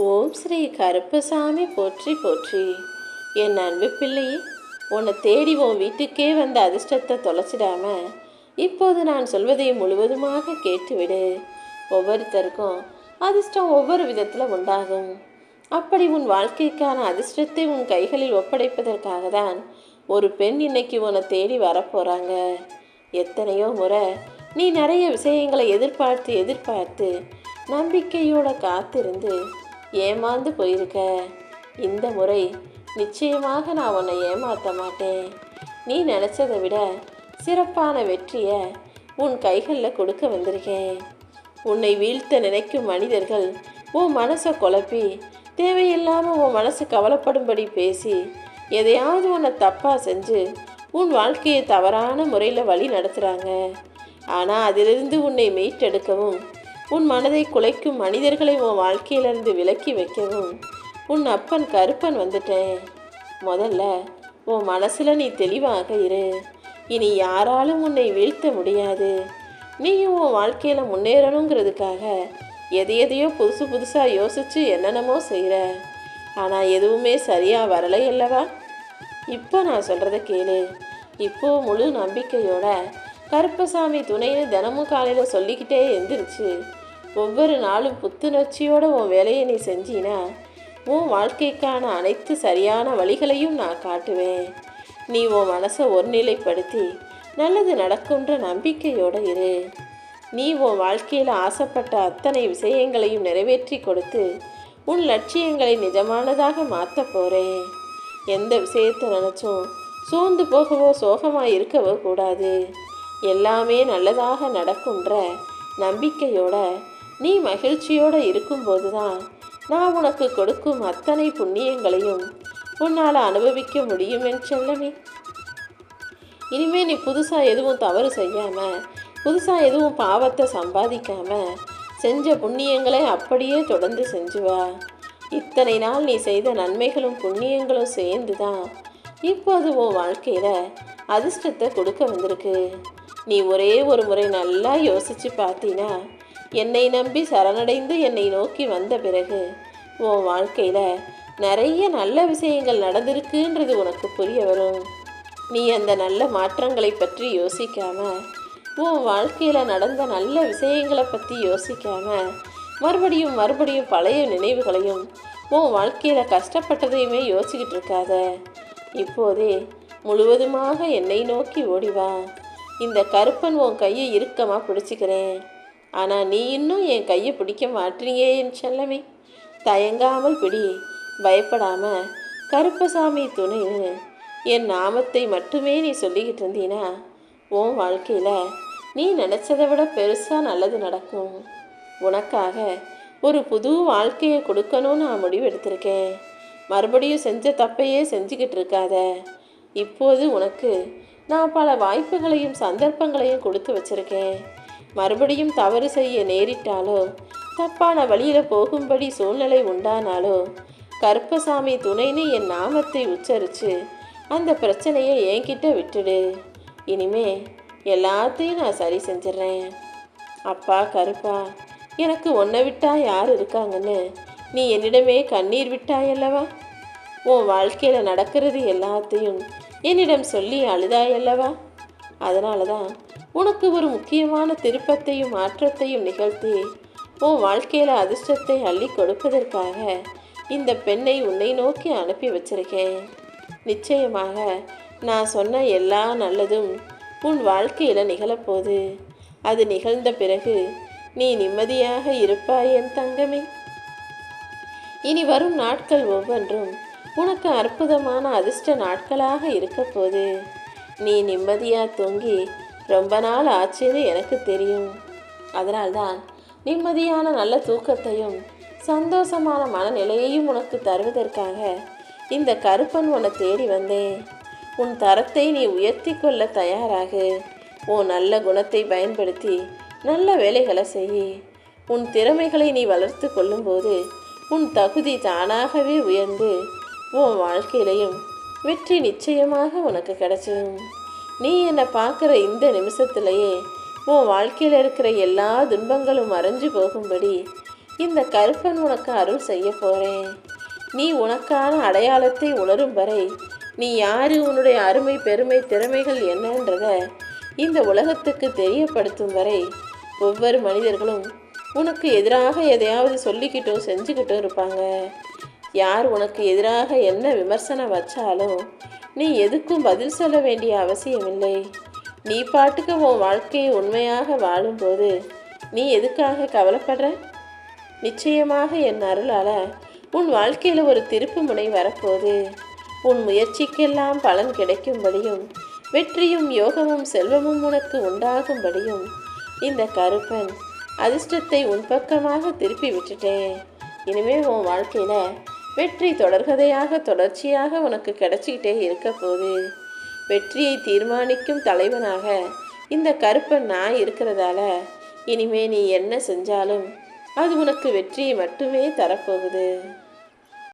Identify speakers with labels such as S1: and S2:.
S1: ஓம் ஸ்ரீ கருப்பசாமி போற்றி போற்றி. என் அன்பு பிள்ளையே உன்னை தேடி உன் வீட்டுக்கே வந்த அதிர்ஷ்டத்தை தொலைச்சிடாம இப்போது நான் சொல்வதை முழுவதுமாக கேட்டுவிடு. ஒவ்வொருத்தருக்கும் அதிர்ஷ்டம் ஒவ்வொரு விதத்தில் உண்டாகும். அப்படி உன் வாழ்க்கைக்கான அதிர்ஷ்டத்தை உன் கைகளில் ஒப்படைப்பதற்காக தான் ஒரு பெண் இன்னைக்கு உன்னை தேடி வரப்போகிறாங்க எத்தனையோ முறை நீ நிறைய விஷயங்களை எதிர்பார்த்து எதிர்பார்த்து நம்பிக்கையோட காத்திருந்து ஏமாந்து போயிருக்க. இந்த முறை நிச்சயமாக நான் உன்னை ஏமாற்ற மாட்டேன். நீ நினச்சதை விட சிறப்பான வெற்றியை உன் கைகளில் கொடுக்க வந்திருக்கேன். உன்னை வீழ்த்த நினைக்கும் மனிதர்கள் உன் மனசை குழப்பி தேவையில்லாமல் உன் மனசு கவலைப்படும்படி பேசி எதையாவது உன்னை தப்பாக செஞ்சு உன் வாழ்க்கையை தவறான முறையில் வழி நடத்துகிறாங்க ஆனால் அதிலிருந்து உன்னை மீட்டெடுக்கவும் உன் மனதை குலைக்கும் மனிதர்களை உன் வாழ்க்கையிலிருந்து விலக்கி வைக்கவும். உன் அப்பன் கருப்பன் வந்துட்டேன். முதல்ல உன் மனசில் நீ தெளிவாக இரு. இனி யாராலும் உன்னை வீழ்த்த முடியாது. நீயும் உன் வாழ்க்கையில் முன்னேறணுங்கிறதுக்காக எதை எதையோ புதுசு புதுசாக யோசித்து என்னென்னமோ செய்கிற ஆனால் எதுவுமே சரியாக வரலை அல்லவா? இப்போ நான் சொல்கிறத கேளு. இப்போ முழு நம்பிக்கையோட கருப்பசாமி துணைன்னு தினமும் காலையில் சொல்லிக்கிட்டே எந்திரிச்சு ஒவ்வொரு நாளும் புத்துணர்ச்சியோடு உன் வேலையை நீ செஞ்சினா உன் வாழ்க்கைக்கான அனைத்து சரியான வழிகளையும் நான் காட்டுவேன். நீ உன் மனசை ஒருநிலைப்படுத்தி நல்லது நடக்குன்ற நம்பிக்கையோடு இரு. நீ உன் வாழ்க்கையில் ஆசைப்பட்ட அத்தனை விஷயங்களையும் நிறைவேற்றி கொடுத்து உன் லட்சியங்களை நிஜமானதாக மாற்ற போகிறேன் எந்த விஷயத்தை நினச்சும் சோர்ந்து போகவோ சோகமாக இருக்கவோ கூடாது. எல்லாமே நல்லதாக நடக்குன்ற நம்பிக்கையோட நீ மகிழ்ச்சியோடு இருக்கும்போது தான் நான் உனக்கு கொடுக்கும் அத்தனை புண்ணியங்களையும் உன்னால் அனுபவிக்க முடியும் என் செல்லமே. இனிமே நீ புதுசாக எதுவும் தவறு செய்யாமல் புதுசாக எதுவும் பாவத்தை சம்பாதிக்காமல் செஞ்ச புண்ணியங்களை அப்படியே தொடர்ந்து செஞ்சுவா இத்தனை நாள் நீ செய்த நன்மைகளும் புண்ணியங்களும் சேர்ந்து தான் இப்போது உன் வாழ்க்கையில் அதிர்ஷ்டத்தை கொடுக்க வந்திருக்கு. நீ ஒரே ஒரு முறை நல்லா யோசித்து பார்த்தீன்னா என்னை நம்பி சரணடைந்து என்னை நோக்கி வந்த பிறகு உன் வாழ்க்கையில் நிறைய நல்ல விஷயங்கள் நடந்திருக்குன்றது உனக்கு புரிய வரும். நீ அந்த நல்ல மாற்றங்களை பற்றி யோசிக்காம உன் வாழ்க்கையில் நடந்த நல்ல விஷயங்களை பற்றி யோசிக்காம மறுபடியும் மறுபடியும் பழைய நினைவுகளையும் உன் வாழ்க்கையில் கஷ்டப்பட்டதையுமே யோசிக்கிட்டு இருக்காத. இப்போதே முழுவதுமாக என்னை நோக்கி ஓடிவா இந்த கருப்பன் உன் கையை இறுக்கமாக பிடிச்சிக்கிறேன். ஆனால் நீ இன்னும் என் கையை பிடிக்க மாட்டீங்க என் செல்லமே. தயங்காமல் பிடி. பயப்படாமல் கருப்பசாமி துணைன்னு என் நாமத்தை மட்டுமே நீ சொல்லிக்கிட்டு இருந்தீனா உன் வாழ்க்கையில் நீ நினச்சதை விட பெருசாக நல்லது நடக்கும். உனக்காக ஒரு புது வாழ்க்கையை கொடுக்கணும்னு நான் முடிவெடுத்திருக்கேன். மறுபடியும் செஞ்ச தப்பையே செஞ்சுக்கிட்டு இருக்காத. இப்போது உனக்கு நான் பல வாய்ப்புகளையும் சந்தர்ப்பங்களையும் கொடுத்து வச்சிருக்கேன். மறுபடியும் தவறு செய்ய நேரிட்டாலோ தப்பான வழியில் போகும்படி சூழ்நிலை உண்டானாலோ கருப்பசாமி துணைன்னு என் நாமத்தை உச்சரித்து அந்த பிரச்சனையை என்கிட்ட விட்டுடு. இனிமே எல்லாத்தையும் நான் சரி செஞ்சிடறேன். அப்பா கருப்பா எனக்கு உன்னை விட்டா யார் இருக்காங்கன்னு நீ என்னிடமே கண்ணீர் விட்டாயல்லவா உன் வாழ்க்கையில் நடக்கிறது எல்லாத்தையும் என்னிடம் சொல்லி அழுதாயல்லவா அதனால தான் உனக்கு ஒரு முக்கியமான திருப்பத்தையும் மாற்றத்தையும் நிகழ்த்தி உன் வாழ்க்கையில் அதிர்ஷ்டத்தை அள்ளி கொடுப்பதற்காக இந்த பெண்ணை உன்னை நோக்கி அனுப்பி வச்சிருக்கேன். நிச்சயமாக நான் சொன்ன எல்லா நல்லதும் உன் வாழ்க்கையில் நிகழப்போது அது நிகழ்ந்த பிறகு நீ நிம்மதியாக இருப்பாய் என் தங்கமே. இனி வரும் நாட்கள் ஒவ்வொன்றும் உனக்கு அற்புதமான அதிர்ஷ்ட நாட்களாக இருக்கப்போது நீ நிம்மதியாக தூங்கி ரொம்ப நாள் ஆச்சுன்னு எனக்கு தெரியும். அதனால்தான் நிம்மதியான நல்ல தூக்கத்தையும் சந்தோஷமான மனநிலையையும் உனக்கு தருவதற்காக இந்த கருப்பன் உன்னை தேடி வந்தேன். உன் தரத்தை நீ உயர்த்தி கொள்ள தயாராகு. உன் நல்ல குணத்தை பயன்படுத்தி நல்ல வேலைகளை செய் உன் திறமைகளை நீ வளர்த்து கொள்ளும்போது உன் தகுதி தானாகவே உயர்ந்து உன் வாழ்க்கையிலையும் வெற்றி நிச்சயமாக உனக்கு கிடைச்சிடும் நீ என்னை பார்க்குற இந்த நிமிஷத்துலையே உன் வாழ்க்கையில் இருக்கிற எல்லா துன்பங்களும் மறைஞ்சு போகும்படி இந்த கருப்பன் உனக்கு அருள் செய்ய போகிறேன் நீ உனக்கான அடையாளத்தை உணரும் வரை நீ யாரு உன்னுடைய அருமை பெருமை திறமைகள் என்னன்றத இந்த உலகத்துக்கு தெரியப்படுத்தும் வரை ஒவ்வொரு மனிதர்களும் உனக்கு எதிராக எதையாவது சொல்லிக்கிட்டும் செஞ்சுக்கிட்டும் இருப்பாங்க. யார் உனக்கு எதிராக என்ன விமர்சனம் வச்சாலும் நீ எதுக்கும் பதில் சொல்ல வேண்டிய அவசியமில்லை. நீ பாட்டுக்கு உன் வாழ்க்கையை உண்மையாக வாழும்போது நீ எதுக்காக கவலைப்படுற? நிச்சயமாக என் அருளால் உன் வாழ்க்கையில் ஒரு திருப்பு முனை வரப்போகுது. உன் முயற்சிக்கெல்லாம் பலன் கிடைக்கும்படியும் வெற்றியும் யோகமும் செல்வமும் உனக்கு உண்டாகும்படியும் இந்த கருப்பன் அதிர்ஷ்டத்தை உன் பக்கமாக திருப்பி விட்டுட்டேன். இனிமே உன் வாழ்க்கையில் வெற்றி தொடர்கதையாக தொடர்ச்சியாக உனக்கு கிடைச்சிக்கிட்டே இருக்க போது வெற்றியை தீர்மானிக்கும் தலைவனாக இந்த கருப்பன் நான் இருக்கிறதால இனிமே நீ என்ன செஞ்சாலும் அது உனக்கு வெற்றியை மட்டுமே தரப்போகுது.